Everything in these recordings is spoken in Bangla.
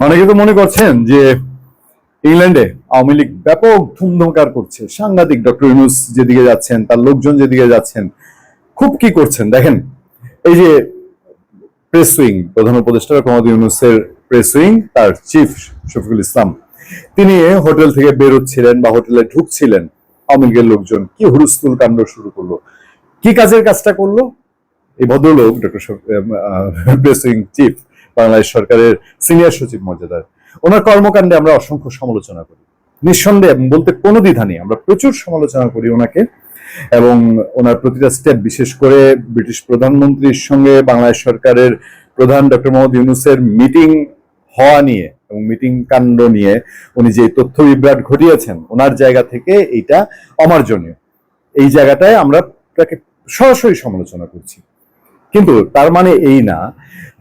অনেকে তো মনে করছেন যে ইংল্যান্ডে আওয়ামী লীগ ব্যাপক ধুমধুমকার করছে। সাংঘাতিক ডক্টর ইউনুস যেদিকে যাচ্ছেন, তার লোকজন যেদিকে যাচ্ছেন, খুব কি করছেন? দেখেন, এই যে প্রেস উইং প্রধান উপদেষ্টা মোহাম্মদ ইউনুসের প্রেস উইং তার চিফ শফিকুল ইসলাম, তিনি হোটেল থেকে বেরোচ্ছিলেন বা হোটেলে ঢুকছিলেন। আওয়ামী লীগের লোকজন কি হুলস্থুল কাণ্ড শুরু করল? কি কাজের কাজটা করল? এই ভদ্রলোক, doctor press wing chief Bangladesh সরকারের সিনিয়র সচিব মর্যাদার। ওনার কর্মকাণ্ডে আমরা অসংখ্য সমালোচনা করি। নিঃসন্দেহে বলতে কোনো দ্বিধা নেই, আমরা প্রচুর সমালোচনা করি ওনাকে এবং ওনার প্রতিটা স্টেপ বিশেষ করে ব্রিটিশ প্রধানমন্ত্রীর সঙ্গে বাংলাদেশ সরকারের প্রধান ডক্টর মোহাম্মদ ইউনুসের মিটিং হওয়া নিয়ে এবং মিটিং কাণ্ড নিয়ে উনি যে তথ্য বিভ্রাট ঘটিয়েছেন, ওনার জায়গা থেকে এইটা অমার্জনীয়। এই জায়গাটায় আমরা তাকে সরাসরি সমালোচনা করছি। কিন্তু তার মানে এই না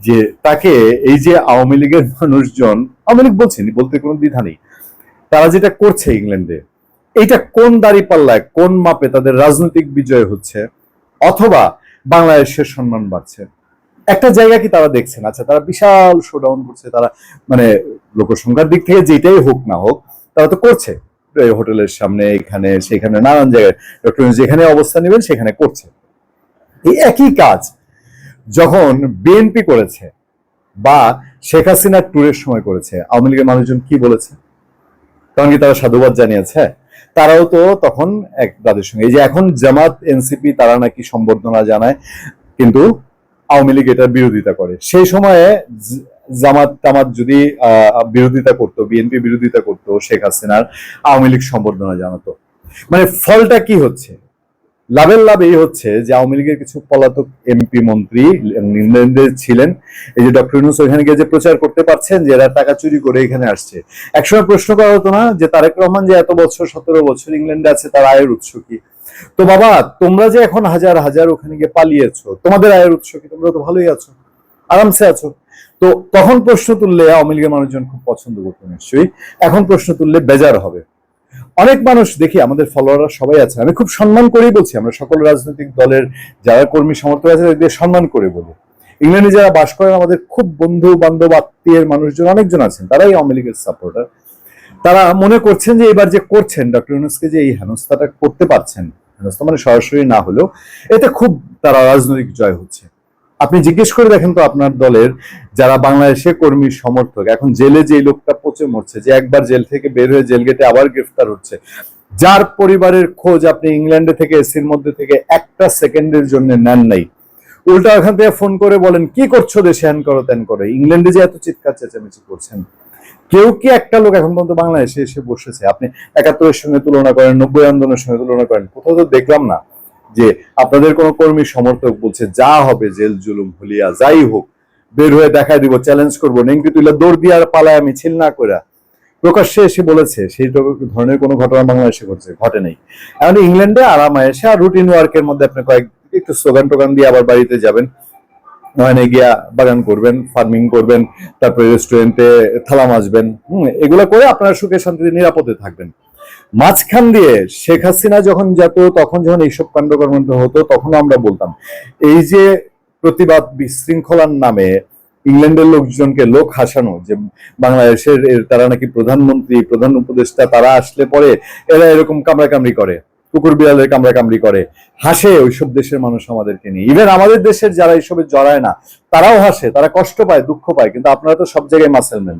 যে তাকে এই যে আওয়ামী লীগের মানুষজন, আওয়ামী লীগ বলছেন বলতে কোনো দ্বিধা নেই। তারা যেটা করছে ইংল্যান্ডে, এইটা কোন দাড়ি পাল্লায় কোন মাপে তাদের রাজনৈতিক বিজয় হচ্ছে, অথবা বাংলাদেশের সম্মান বাড়ছে? একটা জায়গা কি তারা দেখছেন? আচ্ছা তারা বিশাল শোডাউন করছে, তারা মানে লোকসংখ্যার দিক থেকে যেটাই হোক না হোক, তারা তো করছে। হোটেলের সামনে, এখানে, সেখানে, নানান জায়গায় ডক্টর যেখানে অবস্থান নেবেন, সেখানে করছে। এই একই কাজ যখন বিএনপি করেছে বা শেখ হাসিনার ট্যুরের সময় করেছে, আওয়ামী লীগের মানুষজন কি বলেছে? তখন কি তারা সাধুবাদ জানিয়েছে? তারাও তো তখন এক তাদের সঙ্গে। এই যে এখন জামাত এনসিপি তারা নাকি সম্বর্ধনা জানায়, কিন্তু আওয়ামী লীগ এটার বিরোধিতা করে। সেই সময়ে জামাত তামাত যদি বিরোধিতা করতো বিএনপি বিরোধিতা করতো শেখ হাসিনার, আওয়ামী লীগ সম্বর্ধনা জানাতো। মানে ফলটা কি হচ্ছে? লাভের লাভ এই হচ্ছে যে আওয়ামী লীগের কিছু পলাতক এমপি মন্ত্রী ছিলেন। এই যে ডক্টর ইউনুস ওইখানে গিয়ে যে প্রচার করতে পারছেন যে এরা টাকা চুরি করে এখানে আসছে। একসময় প্রশ্ন করা হতো না যে তারেক রহমান যে এত বছর, সতেরো বছর ইংল্যান্ডে আছে, তার আয়ের উৎস কি? তো বাবা, তোমরা যে এখন হাজার হাজার ওখানে গিয়ে পালিয়েছো, তোমাদের আয়ের উৎস কি? তোমরা তো ভালোই আছো, আরামসে আছো। তো তখন প্রশ্ন তুললে আওয়ামী লীগের মানুষজন খুব পছন্দ করতো নিশ্চয়ই। এখন প্রশ্ন তুললে বেজার হবে। অনেক মানুষ দেখি আমাদের ফলোয়াররা সবাই আছে। আমি খুব সম্মান করেই বলছি, আমরা সকল রাজনৈতিক দলের যারা কর্মী সমর্থক আছে তাদের সম্মান করে বলি। ইংল্যান্ডে যারা বাস করেন, আমাদের খুব বন্ধু বান্ধব, আত্মীয়ের মানুষজন, অনেকজন আছেন, তারাই আওয়ামী লীগের সাপোর্টার তারা মনে করছেন যে এবার যে করছেন ডক্টর ইউনুসকে যে এই হেনস্থাটা করতে পারছেন, হেনস্থা মানে সরাসরি না হলেও, এতে খুব তারা রাজনৈতিক জয় হচ্ছে। আপনি জিজ্ঞেস করে দেখেন তো আপনার দলের যারা বাংলাদেশে কর্মী সমর্থক, এখন জেলে যে লোকটা পচে মরছে, যে একবার জেল থেকে বের হয়ে জেল গেটে আবার গ্রেফতার হচ্ছে, যার পরিবারের খোঁজ আপনি ইংল্যান্ডে থেকে, এসির মধ্যে থেকে একটা সেকেন্ডের জন্য নেন নাই। উল্টা ওখান থেকে ফোন করে বলেন, কি করছ দেশে হ্যান করো ত্যান করো? ইংল্যান্ডে যে এত চিৎকার, চেঁচামেচি করছেন। কেউ কি একটা লোক এখন পর্যন্ত বাংলাদেশে এসে বসেছে? আপনি একাত্তরের সঙ্গে তুলনা করেন, নব্বই আন্দোলনের সঙ্গে তুলনা করেন, কোথাও তো দেখলাম না। যে আপনাদের কোনো কর্মী সমর্থক বলছে, যা হবে জেল, জুলুম ভুলিয়া যাই হোক, বের হয়ে দেখাই দিব চ্যালেঞ্জ করব। নেংটি তুইলা দৌড় দিয়ে আর পালায় আমি ছিল না করে প্রকাশ্যে এসে বলেছে, সেই ধরনের কোনো ঘটনা বাংলাদেশে ঘটছে, ঘটে নেই। এখন ইংল্যান্ডে আরামে এসে আর রুটিন ওয়ার্কের মধ্যে আপনি কয়েক একটু স্লোগান টোগান দিয়ে আবার বাড়িতে যাবেন। ওখানে গিয়া বাগান করবেন ফার্মিং করবেন, তারপরে রেস্টুরেন্টে থালা মাজবেন, হম, এগুলো করে আপনারা সুখে শান্তিতে নিরাপদে থাকবেন। মাঝখান দিয়ে শেখ হাসিনা যখন যেত, তখন যখন এইসব কাণ্ডকর্ম হতো তখন আমরা বলতাম, এই যে প্রতিবাদ বিশৃঙ্খলার নামে ইংল্যান্ডের লোকজনকে লোক হাসানো, যে বাংলাদেশের তারা নাকি প্রধানমন্ত্রী, প্রধান উপদেষ্টা, তারা আসলে পরে এরা এরকম কামড়াকামড়ি করে, কুকুর বিড়ালের কামড়াকামড়ি করে, হাসে ওইসব দেশের মানুষ আমাদেরকে নিয়ে। ইভেন আমাদের দেশের যারা এইসবে জড়ায় না, তারাও হাসে, তারা কষ্ট পায়, দুঃখ পায়, কিন্তু আপনারা তো সব জায়গায় মাসেল নেন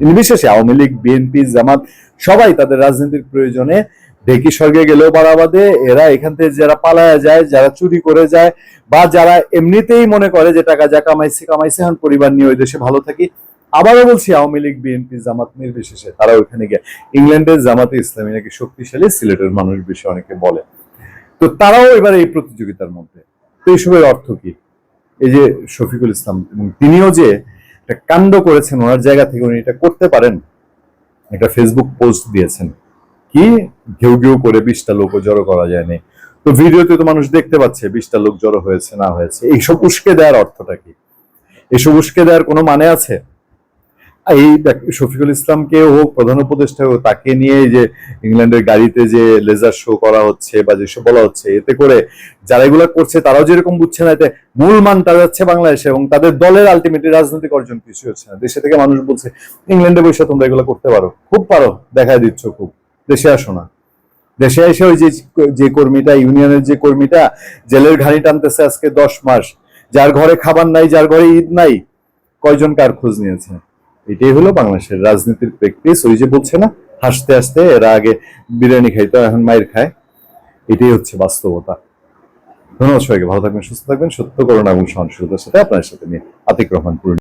নির্বিশেষে আওয়ামী লীগ, বিএনপি, জামাত, সবাই তাদের রাজনীতির প্রয়োজনে ঢেকি স্বর্গে গেলেও বাড়াবাদে এরা এখান থেকে যারা পালায়া যায়, যারা চুরি করে যায়, বা যারা এমনিতেই মনে করে যে টাকা যা কামাইছে কামাইছে, এখন পরিবার নিয়ে ওই দেশে ভালো থাকি। আবারও বলছি, আওয়ামী লীগ, বিএনপি, জামাত নির্বিশেষে তারা ওইখানে গিয়ে ইংল্যান্ডের জামাতে ইসলামী নাকি শক্তিশালী সিলেটের মানুষ বেশি অনেকে বলে। তো তারাও এবার এই প্রতিযোগিতার মধ্যে। তো এইসবের অর্থ কি? এই যে শফিকুল ইসলাম এবং তিনিও যে একটা কাণ্ড করেছেন, ওনার জায়গা থেকে উনি এটা করতে পারেন। একটা ফেসবুক পোস্ট দিয়েছেন। কি? ঘেউ ঘেউ করে বিশটা লোক জড়ো করা যায়নি। তো ভিডিওতে তো মানুষ দেখতে পাচ্ছে, বিশটা লোক জড়ো হয়েছে, না হয়েছে। এইসব উস্কে দেওয়ার অর্থটা কি? এইসব উস্কে দেওয়ার কোনো মানে আছে? এই দেখ, শফিকুল ইসলামকে হোক প্রধান উপদেষ্টা হোক তাকে নিয়ে যে ইংল্যান্ডের গাড়িতে যে লেজার শো করা হচ্ছে বা যেসব বলা হচ্ছে এতে করে যারা এগুলো করছে তারাও যেরকম বুঝছে না এতে মূল মানটা যাচ্ছে বাংলাদেশে এবং তাদের দলের আলটিমেটলি রাজনৈতিক অর্জন কিছু হচ্ছে না। দেশে থেকে মানুষ বলছে ইংল্যান্ডে বসে তোমরা এগুলো করতে পারো। খুব পারো দেখায় দিচ্ছ খুব। দেশে আসো না। দেশে এসে ওই যে যে কর্মীটা ইউনিয়নের যে কর্মীটা জেলের ঘানি টানতেছে আজকে দশ মাস। যার ঘরে খাবার নাই যার ঘরে ঈদ নাই কয়জন কার খোঁজ নিয়েছে? এটাই হলো বাংলাদেশের রাজনীতির প্র্যাকটিস ওই যে বলছে না, হাসতে হাসতে এরা আগে বিরিয়ানি খাইতো, এখন মায়ের খায়। এটাই হচ্ছে বাস্তবতা। ধন্যবাদ সবাইকে, ভালো থাকবেন, সুস্থ থাকবেন, সত্য করোনা এবং সহনশীলতার সাথে আপনার সাথে নিয়ে আতিক রহমান